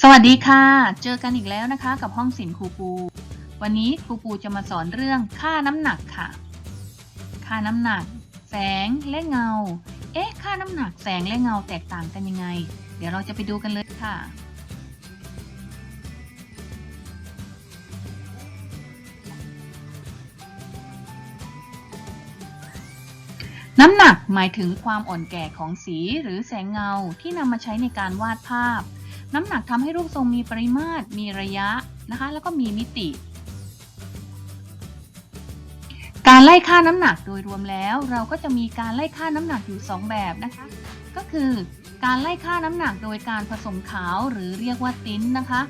สวัสดีค่ะ เจอกันอีกแล้วนะคะกับห้องศิลป์ครูปู วันนี้ครูปูจะมาสอนเรื่องค่าน้ำหนักค่ะ ค่าน้ำหนัก แสงและเงา เอ๊ะ ค่าน้ำหนักแสงและเงาแตกต่างกันยังไง เดี๋ยวเราจะไปดูกันเลยค่ะ น้ำหนักหมายถึงความอ่อนแก่ของสีหรือแสงเงาที่นำมาใช้ในการวาดภาพ น้ำหนักทำให้รูปทรงมีปริมาตร มีระยะนะคะ แล้วก็มีมิติ การไล่ค่าน้ำหนักโดยรวมแล้ว เราก็จะมีการไล่ค่าน้ำหนักอยู่ 2 แบบนะคะ ก็คือการไล่ค่าน้ำหนักโดยการผสมขาวหรือเรียกว่าติ้นนะคะ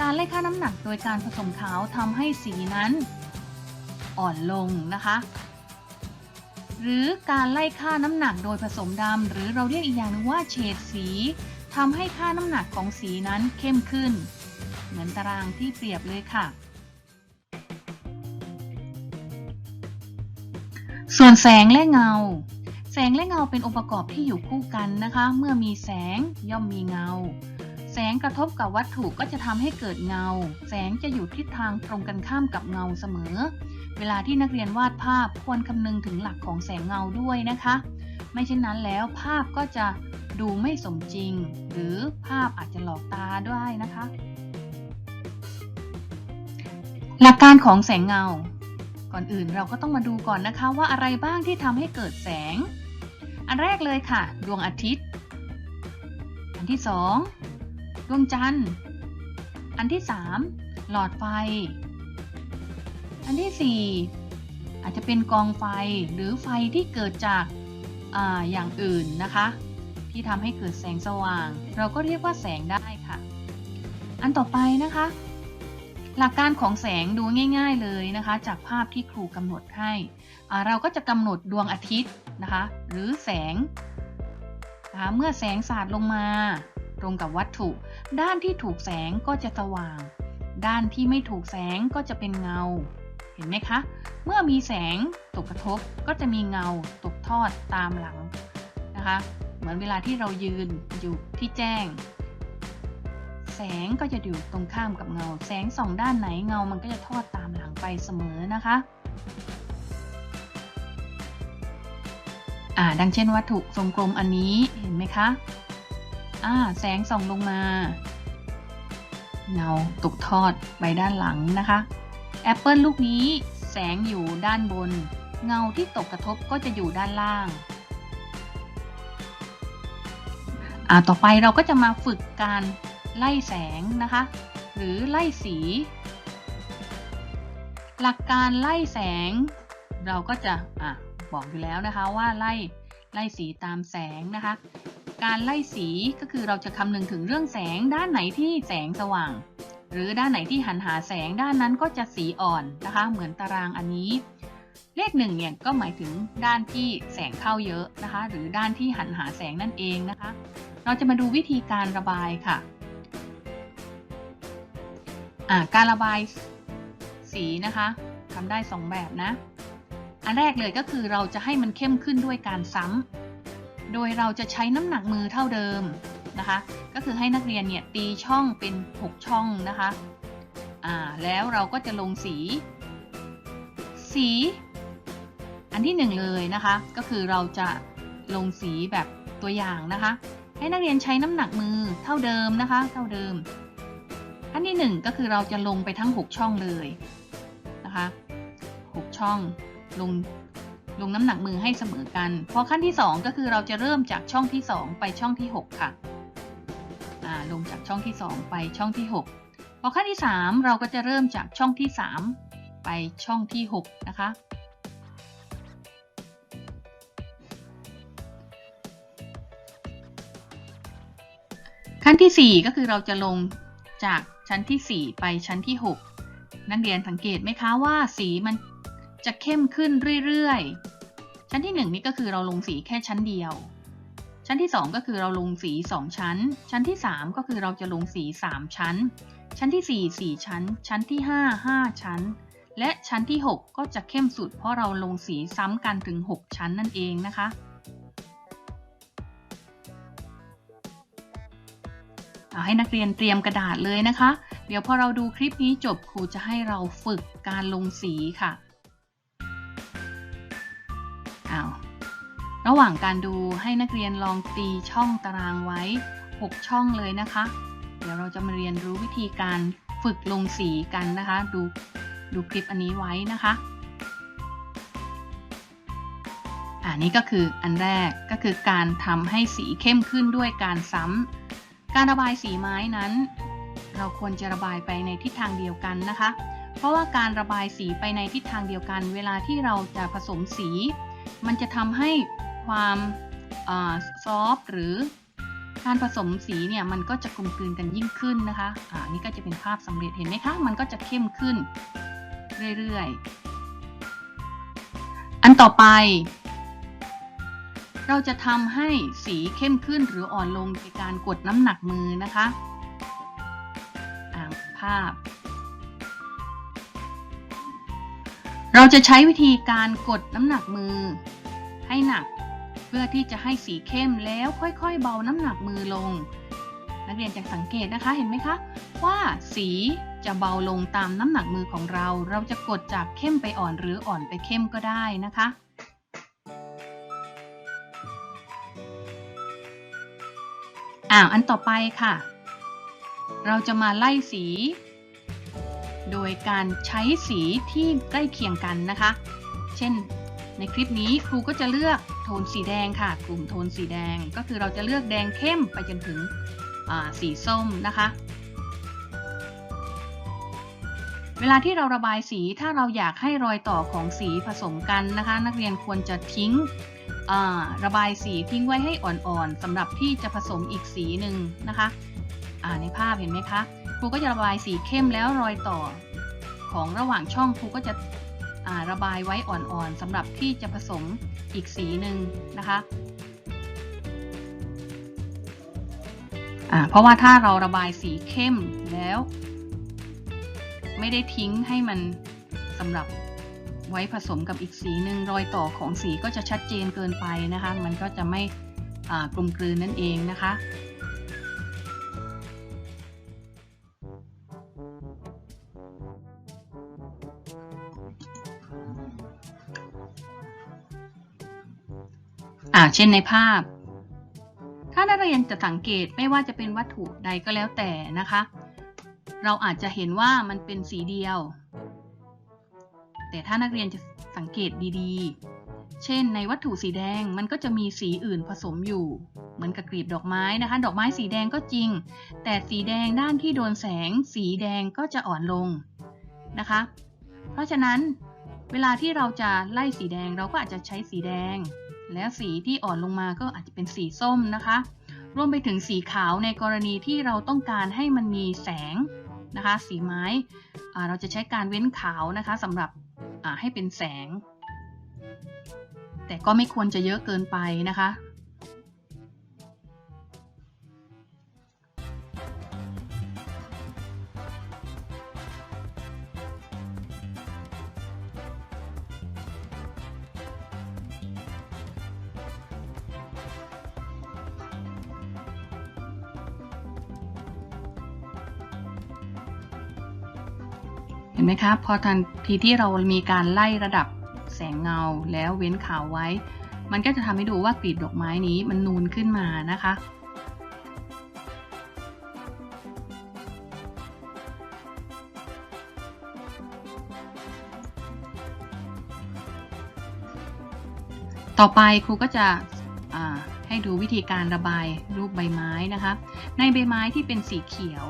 การไล่ค่าน้ำหนักโดยการผสมขาวทำให้สีนั้น อ่อนลงนะคะหรือการไล่ค่าน้ำหนักโดยผสมดำหรือเราเรียกอีกอย่างนึงว่าเฉดสี ทำให้ค่าน้ำหนักของสีนั้นเข้มขึ้น เหมือนตารางที่เปรียบเลยค่ะ ส่วนแสงและเงา แสงและเงาเป็นองค์ประกอบที่อยู่คู่กันนะคะ เมื่อมีแสงย่อมมีเงา แสงกระทบกับวัตถุก็จะทำให้เกิดเงา แสงจะอยู่ทิศทางตรงกันข้ามกับเงาเสมอ เวลาที่นักเรียนวาดภาพควรคำนึงถึงหลักของแสงเงาด้วยนะคะ ไม่เช่นนั้นแล้วภาพก็จะ ดูไม่สมจริง หรือภาพอาจจะหลอกตาด้วยนะคะ หลักการของแสงเงา ก่อนอื่นเราก็ต้องมาดูก่อนนะคะว่าอะไรบ้างที่ทำให้เกิดแสง อันแรกเลยค่ะ ดวงอาทิตย์ อันที่สองดวงจันทร์ อันที่สามหลอดไฟ อันที่4อาจจะเป็นกองไฟหรือไฟที่เกิดจากอาอย่างอื่นนะคะ ที่ทำให้เกิดแสงสว่าง เราก็เรียกว่าแสงได้ค่ะ อันต่อไปนะคะ หลักการของแสงดูง่าย ๆเลยนะคะ จากภาพที่ครูกำหนดให้เราก็จะกำหนดดวงอาทิตย์นะคะ หรือแสงนะคะเมื่อแสงสาดลงมาตรงกับวัตถุ ด้านที่ถูกแสงก็จะสว่าง ด้านที่ไม่ถูกแสงก็จะเป็นเงา เห็นไหมคะ เมื่อมีแสงตกกระทบก็จะมีเงาตกทอดตามหลังนะคะ มือนเวลาที่เรายืนอยู่ที่แจ้ง แสงก็จะอยู่ตรงข้ามกับเงา แสงสองด้านไหนเงามันก็จะทอดตามหลังไปเสมอนะคะอ่าดังเช่นวัตถุทรงกลมอันนี้เห็นไหมคะอ่าแสงส่องลงมา เงาตกทอดไปด้านหลังนะคะแอปเปิลลูกนี้แสงอยู่ด้านบน เงาที่ตกกระทบก็จะอยู่ด้านล่าง ต่อไปเราก็จะมาฝึกการไล่แสงนะคะ หรือไล่สี หลักการไล่แสง เราก็จะอะบอกอยู่แล้วนะคะว่าไล่ไล่สีตามแสงนะคะ การไล่สีก็คือเราจะคำนึงถึงเรื่องแสงด้านไหนที่แสงสว่าง หรือด้านไหนที่หันหาแสงด้านนั้นก็จะสีอ่อนนะคะ เหมือนตารางอันนี้ เลขหนึ่งเนี่ยก็หมายถึงด้านที่แสงเข้าเยอะนะคะ หรือด้านที่หันหาแสงนั่นเองนะคะ เราจะมาดูวิธีการระบายค่ะ การระบายสีนะคะทำได้ 2 แบบนะ อันแรกเลยก็คือเราจะให้มันเข้มขึ้นด้วยการซ้ำ โดยเราจะใช้น้ำหนักมือเท่าเดิมนะคะ ก็คือให้นักเรียนเนี่ยตีช่องเป็น 6 ช่องนะคะแล้วเราก็จะลงสี สี อันที่หนึ่งเลยนะคะ ก็คือเราจะลงสีแบบตัวอย่างนะคะ ให้นักเรียนใช้น้ำหนักมือเท่าเดิมนะคะ เท่าเดิมอันที่หนึ่งก็คือเราจะลงไปทั้ง 6 ช่องเลยนะคะ6ช่องลงลงน้ำหนักมือให้เสมอกัน พอขั้นที่ 2 ก็คือเราจะเริ่มจากช่องที่ 2 ไปช่องที่ 6 ค่ะอ่าลงจากช่องที่ 2 ไปช่องที่ 6 พอขั้นที่ 3 เราก็จะเริ่มจากช่องที่ 3 ไปช่องที่ 6 นะคะ ที่ 4 ก็คือเราจะลงจากชั้นที่ 4 ไปชั้นที่ 6 นักเรียนสังเกตไหมคะว่าสีมันจะเข้มขึ้นเรื่อยๆ ชั้นที่ 1 นี่ก็คือเราลงสีแค่ชั้นเดียว ชั้นที่ 2 ก็คือเราลงสี 2 ชั้น ชั้นที่ 3 ก็คือเราจะลงสี 3 ชั้น ชั้นที่ 4 4 ชั้น ชั้นที่ 5 5 ชั้น และชั้นที่ 6 ก็จะเข้มสุด เพราะเราลงสีซ้ำกันถึง 6 ชั้นนั่นเองนะคะ เอาให้นักเรียนเตรียมกระดาษเลยนะคะ เดี๋ยวพอเราดูคลิปนี้จบครูจะให้เราฝึกการลงสีค่ะอ้าวระหว่างการดูให้นักเรียนลองตีช่องตารางไว้ 6 ช่องเลยนะคะ เดี๋ยวเราจะมาเรียนรู้วิธีการฝึกลงสีกันนะคะ ดูดูคลิปอันนี้ไว้นะคะอันนี้ก็คืออันแรกก็คือการทำให้สีเข้มขึ้นด้วยการซ้ำ การระบายสีไม้นั้น เราควรจะระบายไปในทิศทางเดียวกันนะคะ เพราะว่าการระบายสีไปในทิศทางเดียวกัน เวลาที่เราจะผสมสี มันจะทำให้ความซอฟหรือการผสมสีเนี่ยมันก็จะกลมกลืนกันยิ่งขึ้นนะคะอ่านี่ก็จะเป็นภาพสำเร็จเห็นไหมคะ มันก็จะเข้มขึ้นเรื่อยๆ อันต่อไป เราจะทำให้สีเข้มขึ้นหรืออ่อนลงในการกดน้ำหนักมือนะคะอ่าภาพ เราจะใช้วิธีการกดน้ำหนักมือ ให้หนัก เพื่อที่จะให้สีเข้มแล้วค่อยๆ เบาน้ำหนักมือลง นักเรียนจะสังเกตนะคะเห็นไหมคะ ว่าสีจะเบาลงตามน้ำหนักมือของเรา เราจะกดจากเข้มไปอ่อนหรืออ่อนไปเข้มก็ได้นะคะ อ่าอันต่อไปค่ะ เราจะมาไล่สี โดยการใช้สีที่ใกล้เคียงกันนะคะ เช่น ในคลิปนี้ครูก็จะเลือกโทนสีแดงค่ะ กลุ่มโทนสีแดงก็คือเราจะเลือกแดงเข้มไปจนถึงสีส้มนะคะ เวลาที่เราระบายสีถ้าเราอยากให้รอยต่อของสีผสมกันนะคะ นักเรียนควรจะทิ้ง ระบายสีทิ้งไว้ให้อ่อนๆสำหรับที่จะผสมอีกสีหนึ่งนะคะในภาพเห็นไหมคะครูก็จะระบายสีเข้มแล้วรอยต่อ ของระหว่างช่องครูก็จะระบายไว้อ่อนๆสำหรับที่จะผสมอีกสีหนึ่งนะคะเพราะว่าถ้าเราระบายสีเข้มแล้ว ไม่ได้ทิ้งให้มันสำหรับ ไว้ผสมกับอีกสีหนึ่งรอยต่อของสีก็จะชัดเจนเกินไปนะคะ มันก็จะไม่กลมกลืนนั่นเองนะคะ อ่าเช่นในภาพ ถ้านักเรียนจะสังเกตไม่ว่าจะเป็นวัตถุใดก็แล้วแต่นะคะ เราอาจจะเห็นว่ามันเป็นสีเดียว แต่ถ้านักเรียนจะสังเกตดีๆ เช่น ในวัตถุสีแดงมันก็จะมีสีอื่นผสมอยู่ เหมือนกับกลีบดอกไม้นะคะ ดอกไม้สีแดงก็จริง แต่สีแดงด้านที่โดนแสง สีแดงก็จะอ่อนลงนะคะ เพราะฉะนั้นเวลาที่เราจะไล่สีแดงเราก็อาจจะใช้สีแดง แล้วสีที่อ่อนลงมาก็อาจจะเป็นสีส้มนะคะ รวมไปถึงสีขาวในกรณีที่เราต้องการให้มันมีแสงนะคะ สีไม้เราจะใช้การเว้นขาวนะคะสำหรับ ให้เป็นแสง แต่ก็ไม่ควรจะเยอะเกินไปนะคะ ไหมคะพอทันทีที่เรามีการไล่ระดับแสงเงาแล้วเว้นขาวไว้ มันก็จะทำให้ดูว่ากลีบดอกไม้นี้มันนูนขึ้นมานะคะ ต่อไปครูก็จะให้ดูวิธีการระบายรูปใบไม้นะคะ ในใบไม้ที่เป็นสีเขียว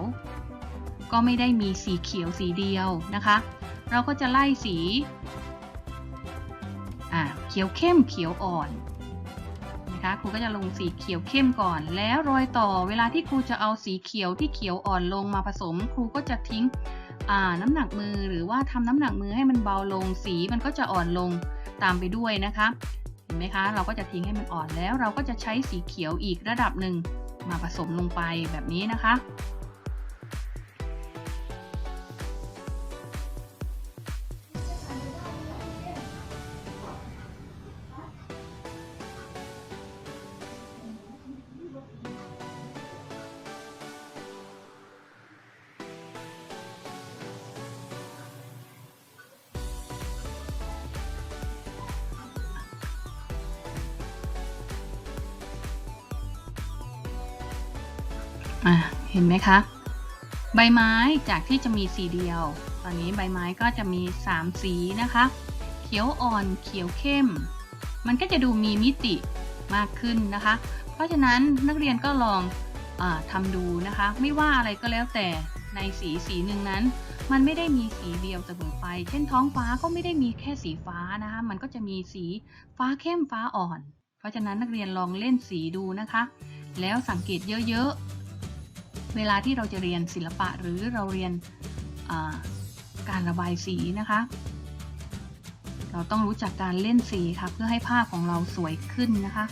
ก็ไม่ได้มีสีเขียวสีเดียวนะคะ เราก็จะไล่สีเขียวเข้มเขียวอ่อนนะคะครูก็จะลงสีเขียวเข้มก่อน แล้วรอยต่อเวลาที่ครูจะเอาสีเขียวที่เขียวอ่อนลงมาผสม ครูก็จะทิ้งน้ำหนักมือหรือว่าทำน้ำหนักมือให้มันเบาลงสีมันก็จะอ่อนลงตามไปด้วยนะคะเห็นไหมคะ เราก็จะทิ้งให้มันอ่อนแล้ว เราก็จะใช้สีเขียวอีกระดับหนึ่งมาผสมลงไปแบบนี้นะคะ เห็นไหมคะ ใบไม้จากที่จะมีสีเดียว ตอนนี้ใบไม้ก็จะมี 3 สีนะคะ เขียวอ่อนเขียวเข้ม มันก็จะดูมีมิติมากขึ้นนะคะ เพราะฉะนั้นนักเรียนก็ลองอทำดูนะคะ ไม่ว่าอะไรก็แล้วแต่ในสีสีหนึ่งนั้น มันไม่ได้มีสีเดียวเสมอไป เช่นท้องฟ้าก็ไม่ได้มีแค่สีฟ้านะคะ มันก็จะมีสีฟ้าเข้มฟ้าอ่อน เพราะฉะนั้นนักเรียนลองเล่นสีดูนะคะ แล้วสังเกตเยอะๆ เวลาที่เราจะเรียนศิลปะหรือเราเรียนการระบายสีนะคะ เราต้องรู้จักการเล่นสีค่ะเพื่อให้ภาพของเราสวยขึ้นนะคะ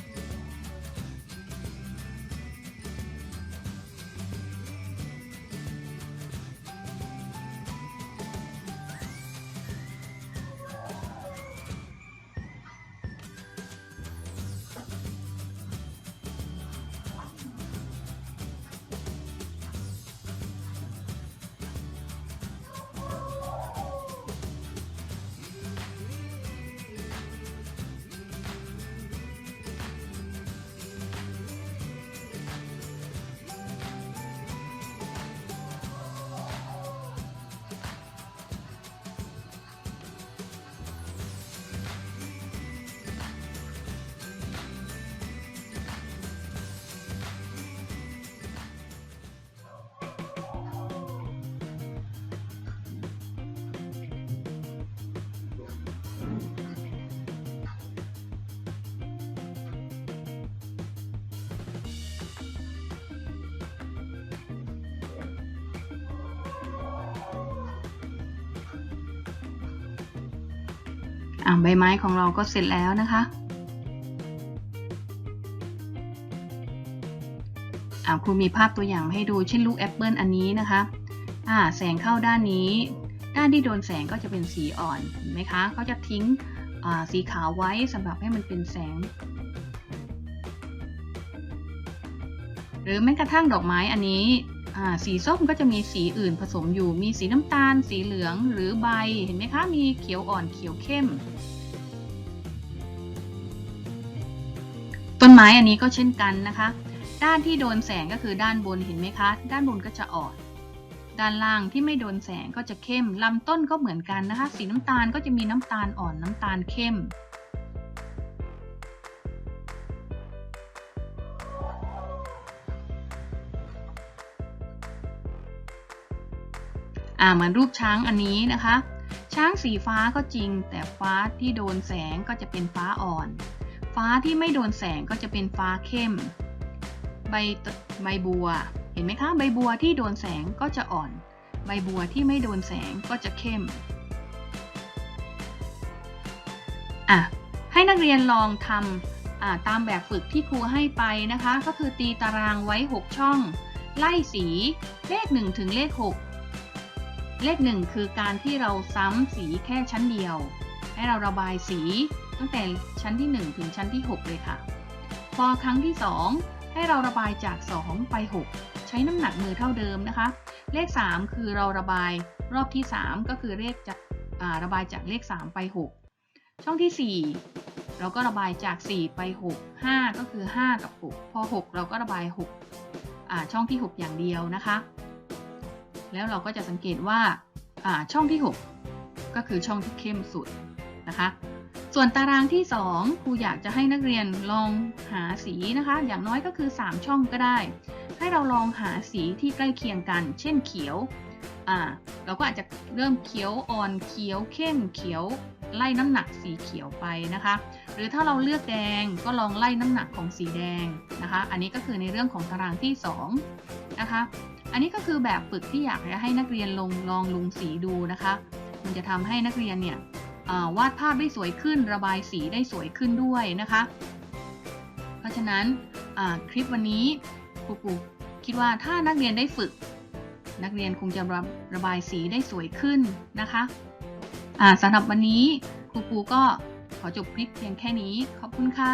อ่าใบไม้ของเราก็เสร็จแล้วนะคะอ่าครูมีภาพตัวอย่างให้ดูเช่นลูกแอปเปิลอันนี้นะคะอ่าแสงเข้าด้านนี้ ด้านที่โดนแสงก็จะเป็นสีอ่อนเห็นไหมคะเขาจะทิ้งอ่าสีขาวไว้สำหรับให้มันเป็นแสง หรือแม้กระทั่งดอกไม้อันนี้ สีส้มก็จะมีสีอื่นผสมอยู่ มีสีน้ำตาล สีเหลืองหรือใบ เห็นไหมคะ มีเขียวอ่อนเขียวเข้ม ต้นไม้อันนี้ก็เช่นกันนะคะ ด้านที่โดนแสงก็คือด้านบนเห็นไหมคะ ด้านบนก็จะอ่อน ด้านล่างที่ไม่โดนแสงก็จะเข้มลำต้นก็เหมือนกันนะคะ สีน้ำตาลก็จะมีน้ำตาลอ่อนน้ำตาลเข้ม อ่าเหมือนรูปช้างอันนี้นะคะ ช้างสีฟ้าก็จริง แต่ฟ้าที่โดนแสงก็จะเป็นฟ้าอ่อน ฟ้าที่ไม่โดนแสงก็จะเป็นฟ้าเข้ม ใบใบบัว เห็นไหมคะใบบัวที่โดนแสงก็จะอ่อน ใบบัวที่ไม่โดนแสงก็จะเข้มอะให้นักเรียนลองทำตามแบบฝึกที่ครูให้ไปนะคะ ก็คือตีตารางไว้ 6 ช่อง ไล่สีเลข 1 ถึงเลข 6 เลข1คือการที่เราซ้ำสีแค่ชั้นเดียว ให้เราระบายสีตั้งแต่ชั้นที่ 1 ถึงชั้นที่ 6 เลยค่ะ พอครั้งที่ 2 ให้เราระบายจาก 2 ไป 6 ใช้น้ำหนักมือเท่าเดิมนะคะ เลข 3 คือเราระบายรอบที่ 3 ก็คือเลขจากระบายจากเลข 3 ไป 6 ช่องที่ 4 เราก็ระบายจาก 4 ไป 6 5 ก็คือ 5 กับ 6 พอ 6 เราก็ระบาย6ช่องที่ 6 อย่างเดียวนะคะ แล้วเราก็จะสังเกตว่าาช่องที่ 6 ก็คือช่องที่เข้มสุดนะคะ ส่วนตารางที่ 2 ครูอยากจะให้นักเรียนลองหาสีนะคะ อย่างน้อยก็คือ 3 ช่องก็ได้ ให้เราลองหาสีที่ใกล้เคียงกัน เช่นเขียวเราก็อาจจะเริ่มเขียวอ่อนเขียวเข้มเขียวไล่น้ำหนักสีเขียวไปนะคะ หรือถ้าเราเลือกแดงก็ลองไล่น้ำหนักของสีแดงนะคะ อันนี้ก็คือในเรื่องของตารางที่ 2 นะคะ อันนี้ก็คือแบบฝึกที่อยากจะให้นักเรียนลงลองลงสีดูนะคะ มันจะทำให้นักเรียนเนี่ยวาดภาพได้สวยขึ้น ระบายสีได้สวยขึ้นด้วยนะคะ เพราะฉะนั้นคลิปวันนี้ครูปูคิดว่าถ้านักเรียนได้ฝึก นักเรียนคงจะระระบายสีได้สวยขึ้นนะคะสำหรับวันนี้ครูปูก็ขอจบคลิปเพียงแค่นี้ ขอบคุณค่ะ